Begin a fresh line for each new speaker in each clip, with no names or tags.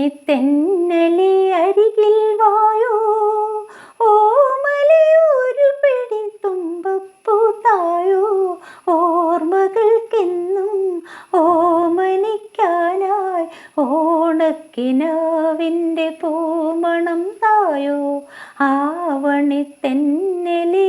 അങ്ങനെ തെന്നലി അരികിൽ വായോ? ഓമലയൊരു പിടി തുമ്പപ്പൂ തായോ? ഓർമ്മകൾക്കെന്നും ഓമനിക്കാനായി ഓണക്കിനാവിന്റെ പൂമണം തായോ? ആവണി തെന്നലി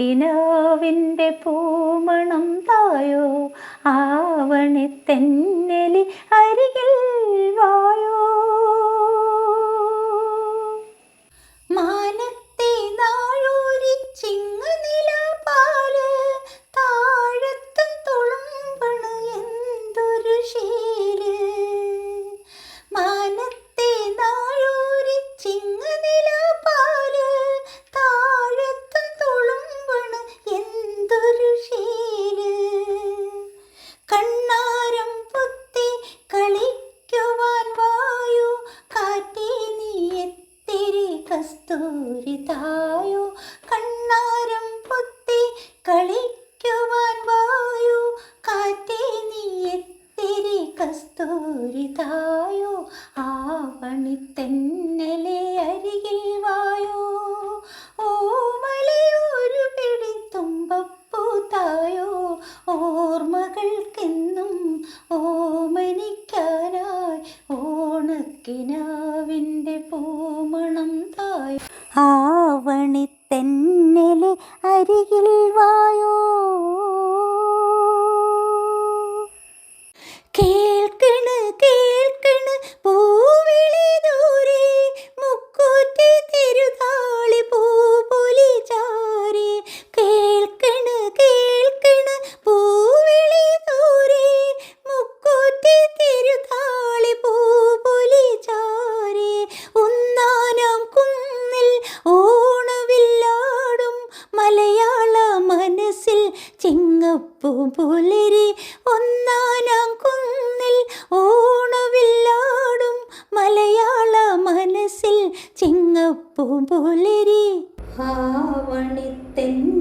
ഓണക്കിനാവിന്റെ പൂമണം തായോ? ആവണി തെന്നലി അരികിൽ കണ്ണാരം പൊത്തി കളിക്കുവാൻ വായു. കാറ്റി നീ എത്തിരി കസ്തൂരി തായു. കണ്ണാരം പൊത്തി കളിക്കുവാൻ വായു. കാറ്റി നീ എത്തിരി കസ്തൂരി തായു. തെന്നലെ അരികിൽ ഓണക്കിനാവിന്റെ പൂമണം തായ് ആവണി തെന്നലെ അരികിൽ ചിങ്ങപ്പൂ പുലരി ഒന്നാനാം കുന്നിൽ ഓണവില്ലാടും മലയാള മനസ്സിൽ ചിങ്ങപ്പൂ പുലരി ആവണി തെന്ന